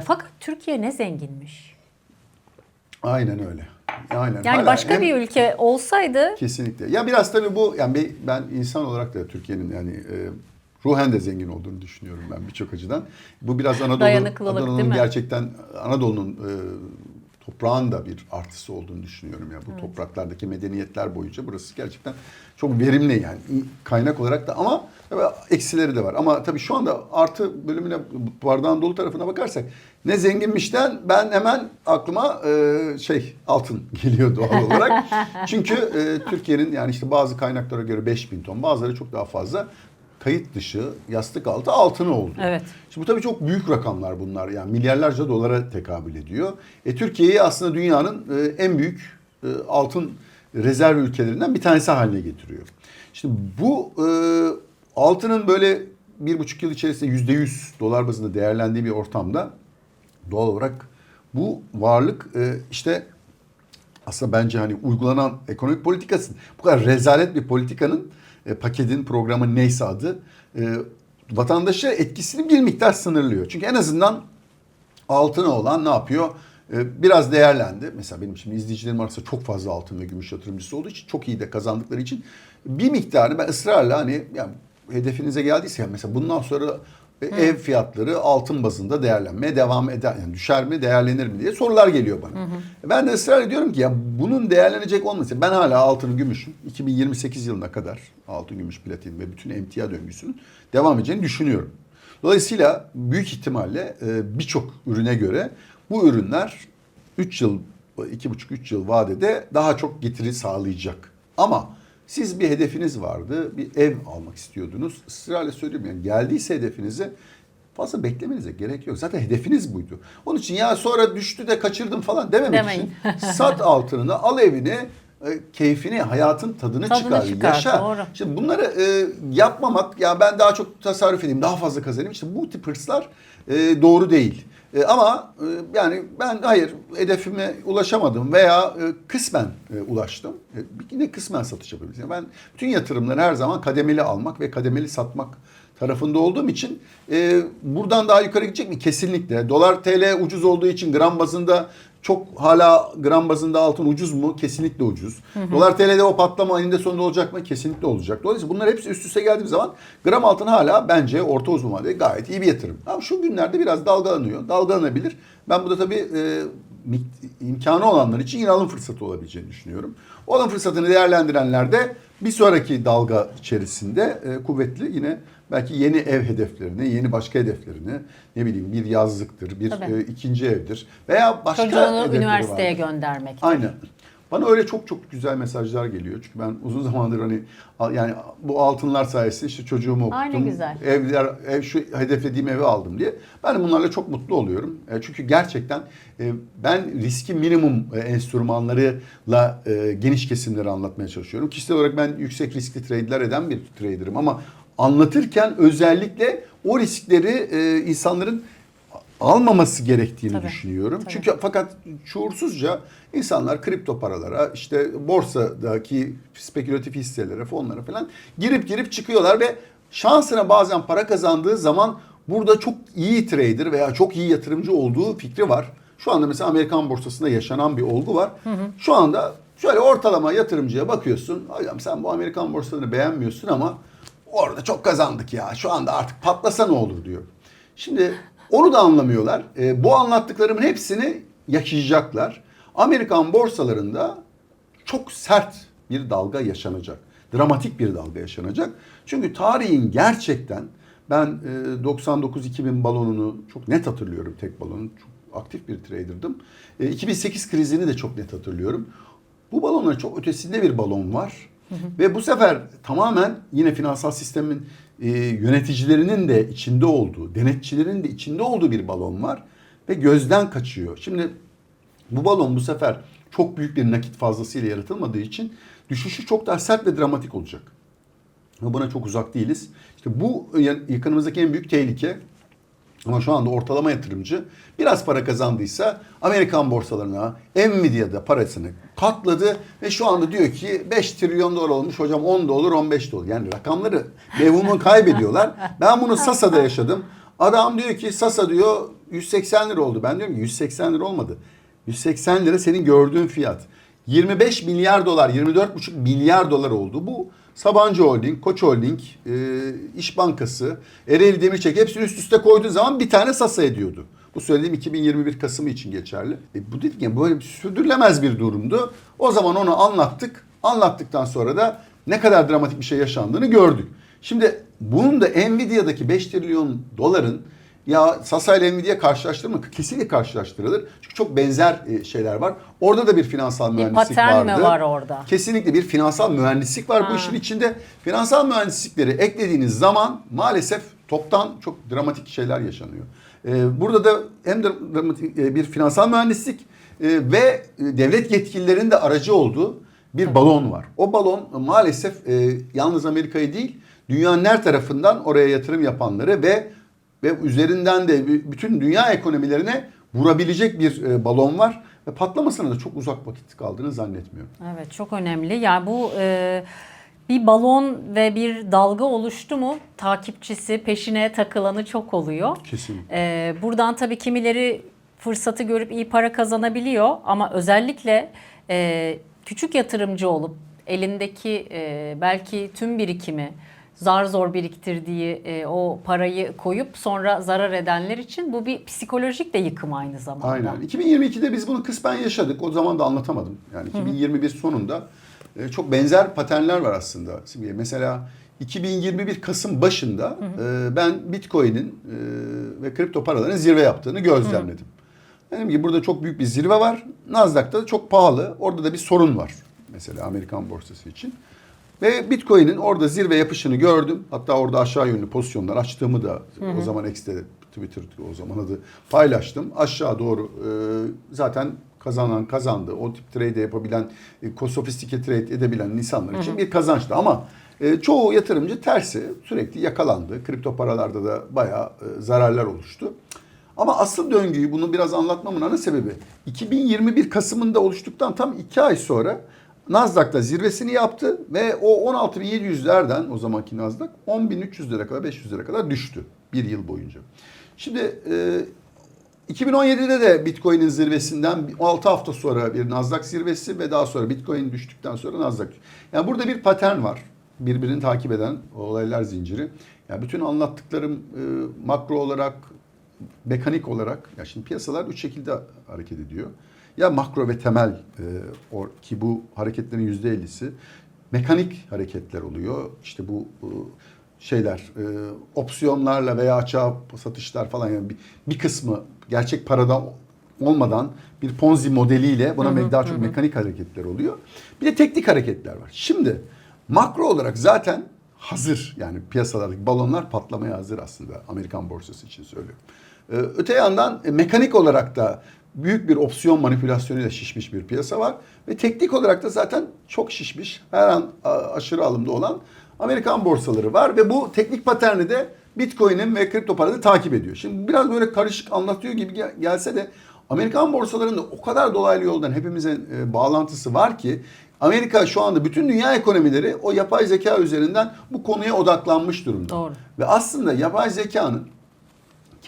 Fakat Türkiye ne zenginmiş. Aynen öyle. Aynen. Yani Hala başka hem- bir ülke olsaydı Kesinlikle. Ya biraz tabii bu yani be- ben insan olarak da Türkiye'nin yani e, ruhen de zengin olduğunu düşünüyorum ben birçok açıdan. Bu biraz Anadolu Anadolu'nun gerçekten Anadolu'nun e, toprağın da bir artısı olduğunu düşünüyorum ya. Bu topraklardaki medeniyetler boyunca burası gerçekten çok verimli yani kaynak olarak da ama eksileri de var. Ama tabii şu anda artı bölümüne bardağın dolu tarafına bakarsak ne zenginmişten ben hemen aklıma e, şey altın geliyor doğal olarak. Çünkü e, Türkiye'nin yani işte bazı kaynaklara göre 5000 ton bazıları çok daha fazla kayıt dışı yastık altı altını oldu. Evet. Şimdi bu tabii çok büyük rakamlar bunlar. Yani milyarlarca dolara tekabül ediyor. E, Türkiye'yi aslında dünyanın e, en büyük e, altın rezerv ülkelerinden bir tanesi haline getiriyor. Şimdi bu e, altının böyle bir buçuk yıl içerisinde yüzde yüz dolar bazında değerlendiği bir ortamda doğal olarak bu varlık e, işte aslında bence hani uygulanan ekonomik politikasın bu kadar rezalet bir politikanın e, paketin programın neyse adı e, vatandaşa etkisini bir miktar sınırlıyor. Çünkü en azından altına olan ne yapıyor? E, biraz değerlendi. Mesela benim şimdi izleyicilerim arasında çok fazla altın ve gümüş yatırımcısı olduğu için çok iyi de kazandıkları için bir miktarını ben ısrarla hani yani hedefinize geldiyse yani mesela bundan sonra e, ev fiyatları altın bazında değerlenmeye devam eder. Yani düşer mi, değerlenir mi diye sorular geliyor bana. Ben de ısrar ediyorum ki ya bunun değerlenecek olması. Ben hala altın, gümüşün 2028 yılına kadar altın, gümüş, platin ve bütün emtia döngüsünün devam edeceğini düşünüyorum. Dolayısıyla büyük ihtimalle e, birçok ürüne göre bu ürünler 3 yıl, 2,5-3 yıl vadede daha çok getiri sağlayacak. Ama siz bir hedefiniz vardı, bir ev almak istiyordunuz. Israrla söylüyorum yani geldiyse hedefinize fazla beklemenize gerek yok. Zaten hedefiniz buydu. Onun için ya sonra düştü de kaçırdım falan dememek Demeyin. için sat altınını, al evini, e, keyfini, hayatın tadını, Tadını çıkar, çıkar, yaşa. doğru. Şimdi bunları e, yapmamak, ya ben daha çok tasarruf edeyim, daha fazla kazanayım. İşte bu tip hırslar e, doğru değil. E, ama e, yani ben hayır hedefime ulaşamadım veya e, kısmen e, ulaştım. E, yine kısmen satış yapabiliriz. Ben bütün yatırımları her zaman kademeli almak ve kademeli satmak tarafında olduğum için e, buradan daha yukarı gidecek mi? Kesinlikle. Dolar TL ucuz olduğu için gram bazında çok hala gram bazında altın ucuz mu? Kesinlikle ucuz. Dolar TL'de o patlama eninde sonunda olacak mı? Kesinlikle olacak. Dolayısıyla bunlar hepsi üst üste geldiği zaman gram altın hala bence orta uzun vadede gayet iyi bir yatırım. Ama şu günlerde biraz dalgalanıyor. Dalgalanabilir. Ben bu da tabii e, imkanı olanlar için yine alım fırsatı olabileceğini düşünüyorum. Alım fırsatını değerlendirenler de bir sonraki dalga içerisinde e, kuvvetli yine belki yeni ev hedeflerini, yeni başka hedeflerini ne bileyim bir yazlıktır, bir Tabii. e, ikinci evdir veya başka çocuğunu hedefleri üniversiteye vardır. göndermek. Aynen. Bana öyle çok çok güzel mesajlar geliyor. Çünkü ben uzun zamandır hani yani bu altınlar sayesinde işte çocuğumu okuttum. Ay ne güzel. Evler, ev şu hedeflediğim evi aldım diye. Ben bunlarla çok mutlu oluyorum. E, çünkü gerçekten e, ben riski minimum e, enstrümanlarıyla e, geniş kesimleri anlatmaya çalışıyorum. Kişisel olarak ben yüksek riskli trade'ler eden bir trader'ım ama anlatırken özellikle o riskleri e, insanların almaması gerektiğini Tabii, düşünüyorum. tabii. Çünkü fakat şuursuzca insanlar kripto paralara, işte borsadaki spekülatif hisselere, fonlara falan girip girip çıkıyorlar ve şansına bazen para kazandığı zaman burada çok iyi trader veya çok iyi yatırımcı olduğu fikri var. Şu anda mesela Amerikan borsasında yaşanan bir olgu var. Şu anda şöyle ortalama yatırımcıya bakıyorsun. Hocam sen bu Amerikan borsalarını beğenmiyorsun ama orada çok kazandık ya. Şu anda artık patlasa ne olur diyor. Şimdi onu da anlamıyorlar. E, bu anlattıklarımın hepsini yaşayacaklar. Amerikan borsalarında çok sert bir dalga yaşanacak. Dramatik bir dalga yaşanacak. Çünkü tarihin gerçekten ben e, 99-2000 balonunu çok net hatırlıyorum tek balonun. Çok aktif bir trader'dım. E, 2008 krizini de çok net hatırlıyorum. Bu balonların çok ötesinde bir balon var. Ve bu sefer tamamen yine finansal sistemin e, yöneticilerinin de içinde olduğu, denetçilerin de içinde olduğu bir balon var. Ve gözden kaçıyor. Şimdi bu balon bu sefer çok büyük bir nakit fazlasıyla yaratılmadığı için düşüşü çok daha sert ve dramatik olacak. Ve buna çok uzak değiliz. İşte bu yakınımızdaki en büyük tehlike ama şu anda ortalama yatırımcı biraz para kazandıysa Amerikan borsalarına, Nvidia'da parasını katladı ve şu anda diyor ki 5 trilyon dolar olmuş hocam 10 da olur 15 de olur. Yani rakamları mevhumu kaybediyorlar. Ben bunu Sasa'da yaşadım. Adam diyor ki Sasa diyor 180 lira oldu. Ben diyorum ki 180 lira olmadı. 180 lira senin gördüğün fiyat. 25 milyar dolar, 24,5 milyar dolar oldu. Bu Sabancı Holding, Koç Holding, e, İş Bankası, Ereğli Demirçek hepsini üst üste koyduğun zaman bir tane Sasa ediyordu. Bu söylediğim 2021 Kasım'ı için geçerli. E, bu dedik ya böyle sürdürülemez bir durumdu. O zaman onu anlattık. Anlattıktan sonra da ne kadar dramatik bir şey yaşandığını gördük. Şimdi bunun da Nvidia'daki 5 trilyon doların ya Sasa ile Nvidia karşılaştırma kesinlikle karşılaştırılır. Çünkü çok benzer e, şeyler var. Orada da bir finansal mühendislik patern mi vardı. var orada? Kesinlikle bir finansal mühendislik var bu Ha. işin içinde. Finansal mühendislikleri eklediğiniz zaman maalesef toptan çok dramatik şeyler yaşanıyor. Ee, burada da hem dra- dramatik e, bir finansal mühendislik e, ve e, devlet yetkililerinin de aracı olduğu bir balon var. O balon maalesef e, yalnız Amerika'yı değil dünyanın her tarafından oraya yatırım yapanları ve ve üzerinden de bütün dünya ekonomilerine vurabilecek bir e, balon var ve patlamasına da çok uzak vakit kaldığını zannetmiyorum. Evet çok önemli. Yani bu e, bir balon ve bir dalga oluştu mu takipçisi peşine takılanı çok oluyor. Kesinlikle. E, buradan tabii kimileri fırsatı görüp iyi para kazanabiliyor ama özellikle e, küçük yatırımcı olup elindeki e, belki tüm birikimi zar zor biriktirdiği e, o parayı koyup sonra zarar edenler için bu bir psikolojik de yıkım aynı zamanda. Aynen. 2022'de biz bunu kısmen yaşadık. O zaman da anlatamadım. Yani 2021 sonunda e, çok benzer paternler var aslında. Şimdi mesela 2021 Kasım başında e, ben Bitcoin'in e, ve kripto paraların zirve yaptığını gözlemledim. Dedim ki burada çok büyük bir zirve var. Nasdaq'ta da çok pahalı. Orada da bir sorun var. Mesela Amerikan borsası için. Ve Bitcoin'in orada zirve yapışını gördüm. Hatta orada aşağı yönlü pozisyonlar açtığımı da o zaman X'te Twitter o zaman adı paylaştım. Aşağı doğru e, zaten kazanan kazandı. O tip trade yapabilen, e, sofistike trade edebilen insanlar için bir kazançtı. Ama e, çoğu yatırımcı tersi sürekli yakalandı. Kripto paralarda da bayağı e, zararlar oluştu. Ama asıl döngüyü bunu biraz anlatmamın ana sebebi 2021 Kasım'ında oluştuktan tam 2 ay sonra Nasdaq'ta zirvesini yaptı ve o 16.700'lerden o zamanki Nasdaq 10.300 lira kadar 500 lira kadar düştü bir yıl boyunca. Şimdi e, 2017'de de Bitcoin'in zirvesinden 6 hafta sonra bir Nasdaq zirvesi ve daha sonra Bitcoin düştükten sonra Nasdaq. Yani burada bir patern var. Birbirini takip eden olaylar zinciri. Yani bütün anlattıklarım e, makro olarak, mekanik olarak, ya şimdi piyasalar üç şekilde hareket ediyor. Ya makro ve temel e, or, ki bu hareketlerin yüzde ellisi mekanik hareketler oluyor. İşte bu e, şeyler e, opsiyonlarla veya açığa satışlar falan yani bir, bir kısmı gerçek paradan olmadan bir ponzi modeliyle buna me- daha çok mekanik hareketler oluyor. Bir de teknik hareketler var. Şimdi makro olarak zaten hazır yani piyasalardaki balonlar patlamaya hazır aslında Amerikan borsası için söylüyorum. Ee, öte yandan e, mekanik olarak da büyük bir opsiyon manipülasyonuyla şişmiş bir piyasa var ve teknik olarak da zaten çok şişmiş her an aşırı alımda olan Amerikan borsaları var ve bu teknik paterni de Bitcoin'in ve kripto paraları takip ediyor. Şimdi biraz böyle karışık anlatıyor gibi gel- gelse de Amerikan borsalarında o kadar dolaylı yoldan hepimizin e, bağlantısı var ki Amerika şu anda bütün dünya ekonomileri o yapay zeka üzerinden bu konuya odaklanmış durumda. Doğru. Ve aslında yapay zekanın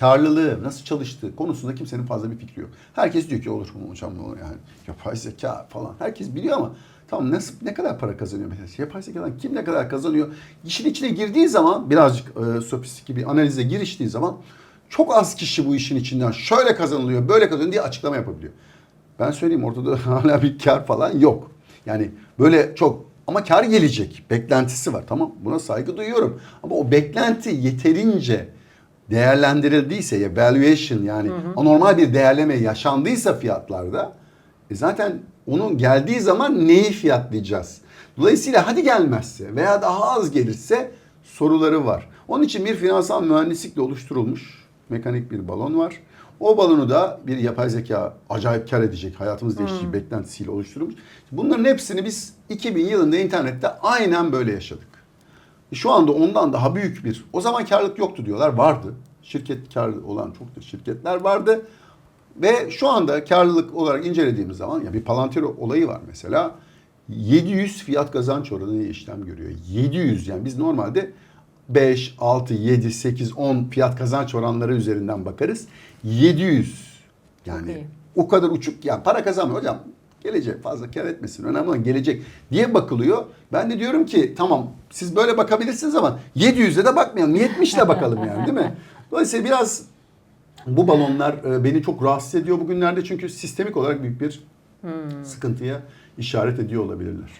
karlılığı nasıl çalıştığı konusunda kimsenin fazla bir fikri yok. Herkes diyor ki olur mu hocam olur yani yapay zeka falan. Herkes biliyor ama tamam nasıl ne kadar para kazanıyor mesela yapay zekadan kim ne kadar kazanıyor? İşin içine girdiği zaman birazcık e, sofistike bir analize giriştiği zaman çok az kişi bu işin içinden şöyle kazanılıyor böyle kazanıyor diye açıklama yapabiliyor. Ben söyleyeyim ortada hala bir kar falan yok. Yani böyle çok ama kar gelecek beklentisi var tamam buna saygı duyuyorum. Ama o beklenti yeterince değerlendirildiyse ya valuation yani anormal bir değerleme yaşandıysa fiyatlarda e zaten onun geldiği zaman neyi fiyatlayacağız? Dolayısıyla hadi gelmezse veya daha az gelirse soruları var. Onun için bir finansal mühendislikle oluşturulmuş mekanik bir balon var. O balonu da bir yapay zeka acayip kar edecek, hayatımız değişecek beklentisiyle oluşturulmuş. Bunların hepsini biz 2000 yılında internette aynen böyle yaşadık. E Şu anda ondan daha büyük bir, o zaman karlılık yoktu diyorlar, vardı. Şirket karlı olan çok şirketler vardı. Ve şu anda karlılık olarak incelediğimiz zaman ya bir Palantir olayı var mesela. 700 fiyat kazanç oranı işlem görüyor. 700 yani biz normalde 5, 6, 7, 8, 10 fiyat kazanç oranları üzerinden bakarız. 700 yani o kadar uçuk yani para kazanmıyor hocam. Gelecek fazla kar etmesin önemli olan gelecek diye bakılıyor. Ben de diyorum ki tamam siz böyle bakabilirsiniz ama 700'e de bakmayalım 70'le bakalım yani değil mi? Dolayısıyla biraz bu balonlar e, beni çok rahatsız ediyor bugünlerde çünkü sistemik olarak büyük bir sıkıntıya işaret ediyor olabilirler.